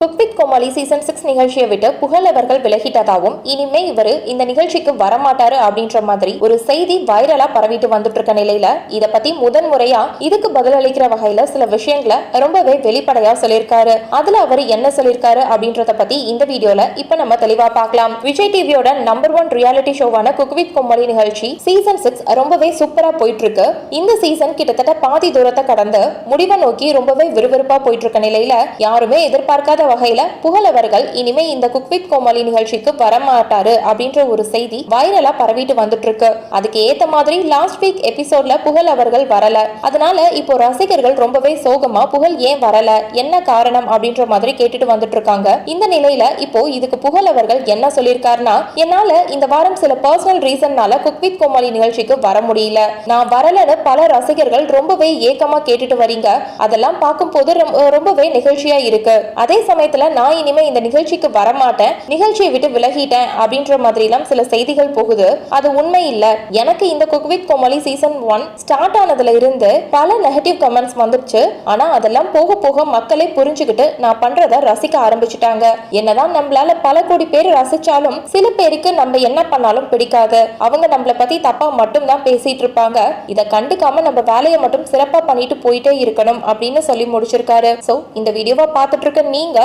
Cook with Komali season six நிகழ்ச்சியை விட்டு புகழ் அவர்கள் விலகிட்டதாகவும் இனிமே இவரு இந்த நிகழ்ச்சிக்கு வரமாட்டாரு அப்படின்ற மாதிரி ஒரு செய்தி வைரலா பரவிட்டு வந்துட்டு இருக்க நிலையில இத பத்தி முதன் முறையா இதுக்கு பதிலளிக்கிற வகையில சில விஷயங்களை ரொம்பவே வெளிப்படையா சொல்லியிருக்காரு. அதுல அவர் என்ன சொல்லியிருக்காரு அப்படின்றத பத்தி இந்த வீடியோல இப்ப நம்ம தெளிவா பார்க்கலாம். விஜய் டிவியோட நம்பர் ஒன் ரியாலிட்டி ஷோவான குக் வித் கோமாளி நிகழ்ச்சி சீசன் சிக்ஸ் ரொம்பவே சூப்பரா போயிட்டு இருக்கு இந்த சீசன் கிட்டத்தட்ட பாதி தூரத்தை கடந்து முடிவை நோக்கி ரொம்பவே விறுவிறுப்பா போயிட்டு இருக்க நிலையில யாருமே எதிர்பார்க்காத வகையில புகழவர்கள் இனிமே இந்த குக்வித் கோமாளி நிகழ்ச்சிக்கு வரமாட்டாரு அப்படின்ற ஒரு செய்தி வைரலா பரவிட்டு வந்துட்டு இருக்கு அதுக்கு ஏத்த மாதிரி லாஸ்ட் வீக் எபிசோட்ல புகழ் அவர்கள் வரல. அதனால இப்போ ரசிகர்கள் ரொம்பவே சோகமா புகழ் ஏன் வரல? என்ன காரணம் அப்படின்ற மாதிரி கேட்டுட்டு வந்துட்டு இருக்காங்க இந்த நிலையில இப்போ இதுக்கு புகழ் அவர்கள் என்ன சொல்லியிருக்காருன்னா என்னால இந்த வாரம் சில பர்சனல் ரீசன்னால குக்வித் கோமாளி நிகழ்ச்சிக்கு வர முடியல. நான் வரலன்னு பல ரசிகர்கள் ரொம்பவே ஏக்கமா கேட்டுட்டு வரீங்க. அதெல்லாம் பார்க்கும்போது போது ரொம்பவே நிகழ்ச்சியா இருக்கு. அதே சமயத்துல நான் இனிமே இந்த நிகழ்ச்சிக்கு வரமாட்டேன் நிகழ்ச்சியை விட்டு விலகிட்டேன் அப்படின்ற மாதிரிலாம் சில செய்திகள் போகுது. அது உண்மை இல்ல. எனக்கு இந்த cook with Comali season one start ஆனதுல இருந்து பல நெகட்டிவ் கமெண்ட்ஸ் வந்துருச்சு. ஆனா அதெல்லாம் போக போக மக்களே புரிஞ்சுக்கிட்டு நான் பண்றத ரசிக்க ஆரம்பிச்சுட்டாங்க. என்னதான் நம்மளால பல கோடி பேர் ரசிச்சாலும் சில பேருக்கு நம்ம என்ன பண்ணாலும் பிடிக்காது. அவங்க நம்மள பத்தி தப்பா மட்டும் தான் பேசிட்டு இருப்பாங்க. இத கண்டுக்காம நம்ம வேலையை மட்டும் சிறப்பா பண்ணிட்டு போயிட்டே இருக்கணும் அப்படின்னு சொல்லி முடிச்சிருக்காரு. சோ இந்த வீடியோவை பார்த்துட்டு இருக்க நீங்க